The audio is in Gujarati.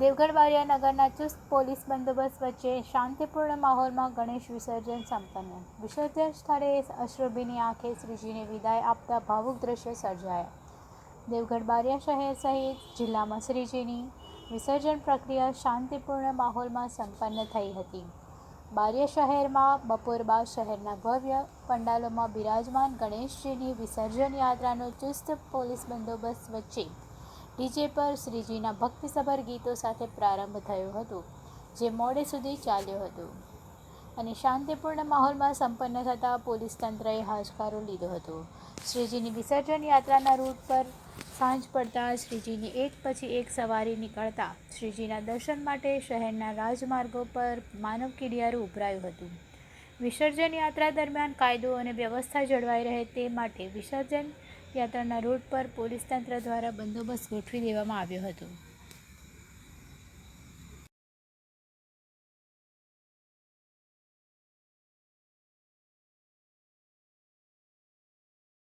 દેવગઢ બારિયા નગરના ચુસ્ત પોલીસ બંદોબસ્ત વચ્ચે શાંતિપૂર્ણ માહોલમાં ગણેશ વિસર્જન સંપન્ન. વિસર્જન સ્થળે અશ્રુભીની આંખે શ્રીજીને વિદાય આપતા ભાવુક દ્રશ્યો સર્જાયા. દેવગઢ બારિયા શહેર સહિત જિલ્લામાં શ્રીજીની વિસર્જન પ્રક્રિયા શાંતિપૂર્ણ માહોલમાં સંપન્ન થઈ હતી. બારિયા શહેરમાં બપોર બાદ શહેરના ભવ્ય પંડાલોમાં બિરાજમાન ગણેશજીની વિસર્જન યાત્રાનો ચુસ્ત પોલીસ બંદોબસ્ત વચ્ચે ડીજે પર શ્રીજીના ભક્તિસભર ગીતો સાથે પ્રારંભ થયો હતો, જે મોડે સુધી ચાલ્યો હતો અને શાંતિપૂર્ણ માહોલમાં સંપન્ન થતાં પોલીસ તંત્રએ હાશકારો લીધો હતો. શ્રીજીની વિસર્જન યાત્રાના રૂટ પર સાંજ પડતા શ્રીજીની એક પછી એક સવારી નીકળતા શ્રીજીના દર્શન માટે શહેરના રાજમાર્ગો પર માનવ કિડિયારું ઉભરાયું હતું. વિસર્જન યાત્રા દરમિયાન કાયદો અને વ્યવસ્થા જળવાઈ રહે તે માટે વિસર્જન યાત્રાના રૂટ પર પોલીસ તંત્ર દ્વારા બંદોબસ્ત ગોઠવી દેવામાં આવ્યો હતો.